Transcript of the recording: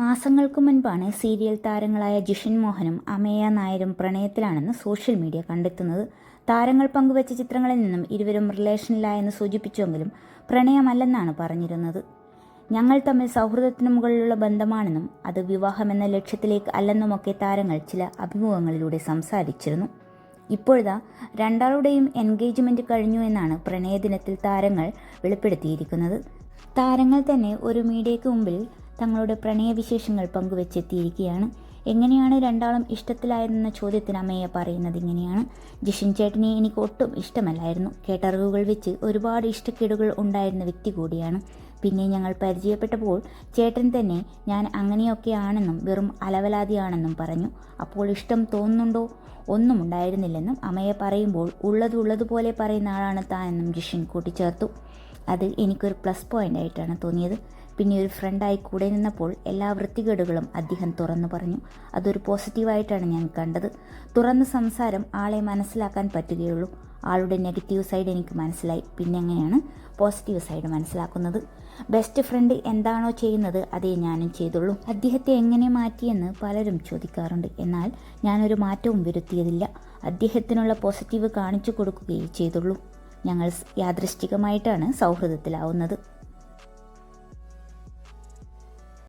മാസങ്ങൾക്ക് മുൻപാണ് സീരിയൽ താരങ്ങളായ ജിഷൻ മോഹനും അമേയ നായരും പ്രണയത്തിലാണെന്ന് സോഷ്യൽ മീഡിയ കണ്ടെത്തുന്നത്. താരങ്ങൾ പങ്കുവച്ച ചിത്രങ്ങളിൽ നിന്നും ഇരുവരും റിലേഷനിലായെന്ന് സൂചിപ്പിച്ചുവെങ്കിലും പ്രണയമല്ലെന്നാണ് പറഞ്ഞിരുന്നത്. ഞങ്ങൾ തമ്മിൽ സൗഹൃദത്തിന് മുകളിലുള്ള ബന്ധമാണെന്നും അത് വിവാഹമെന്ന ലക്ഷ്യത്തിലേക്ക് അല്ലെന്നുമൊക്കെ താരങ്ങൾ ചില അഭിമുഖങ്ങളിലൂടെ സംസാരിച്ചിരുന്നു. ഇപ്പോഴതാ രണ്ടാളുടെയും എൻഗേജ്മെന്റ് കഴിഞ്ഞു എന്നാണ് പ്രണയദിനത്തിൽ താരങ്ങൾ വെളിപ്പെടുത്തിയിരിക്കുന്നത്. താരങ്ങൾ തന്നെ ഒരു മീഡിയയ്ക്ക് മുമ്പിൽ തങ്ങളുടെ പ്രണയവിശേഷങ്ങൾ പങ്കുവെച്ചെത്തിയിരിക്കുകയാണ്. എങ്ങനെയാണ് രണ്ടാളും ഇഷ്ടത്തിലായതെന്ന ചോദ്യത്തിന് അമ്മയെ പറയുന്നത് ഇങ്ങനെയാണ്. ജിഷിൻ ചേട്ടനെ എനിക്ക് ഒട്ടും ഇഷ്ടമല്ലായിരുന്നു. കേട്ടറിവുകൾ വെച്ച് ഒരുപാട് ഇഷ്ടക്കേടുകൾ ഉണ്ടായിരുന്ന വ്യക്തി കൂടിയാണ്. പിന്നെ ഞങ്ങൾ പരിചയപ്പെട്ടപ്പോൾ ചേട്ടൻ തന്നെ ഞാൻ അങ്ങനെയൊക്കെയാണെന്നും വെറും അലവലാതിയാണെന്നും പറഞ്ഞു. അപ്പോൾ ഇഷ്ടം തോന്നുന്നുണ്ടോ? ഒന്നും ഉണ്ടായിരുന്നില്ലെന്നും അമ്മയെ പറയുമ്പോൾ ഉള്ളതുള്ളതുപോലെ പറയുന്ന ആളാണ് താനെന്നും ജിഷിൻ കൂട്ടിച്ചേർത്തു. അത് എനിക്കൊരു പ്ലസ് പോയിന്റ് ആയിട്ടാണ് തോന്നിയത്. പിന്നെ ഒരു ഫ്രണ്ടായി കൂടെ നിന്നപ്പോൾ എല്ലാ വൃത്തികേടുകളും അദ്ദേഹം തുറന്നു പറഞ്ഞു. അതൊരു പോസിറ്റീവായിട്ടാണ് ഞാൻ കണ്ടത്. തുറന്ന സംസാരം ആളെ മനസ്സിലാക്കാൻ പറ്റുകയുള്ളൂ. ആളുടെ നെഗറ്റീവ് സൈഡ് എനിക്ക് മനസ്സിലായി. പിന്നെ എങ്ങനെയാണ് പോസിറ്റീവ് സൈഡ് മനസ്സിലാക്കുന്നത്? ബെസ്റ്റ് ഫ്രണ്ട് എന്താണോ ചെയ്യുന്നത് അതേ ഞാനും ചെയ്തുള്ളൂ. അദ്ദേഹത്തെ എങ്ങനെ മാറ്റിയെന്ന് പലരും ചോദിക്കാറുണ്ട്. എന്നാൽ ഞാനൊരു മാറ്റവും വരുത്തിയതില്ല. അദ്ദേഹത്തിനുള്ള പോസിറ്റീവ് കാണിച്ചു കൊടുക്കുകയേ ചെയ്തുള്ളൂ. ഞങ്ങൾ യാദൃശ്ചികമായിട്ടാണ് സൗഹൃദത്തിലാവുന്നത്.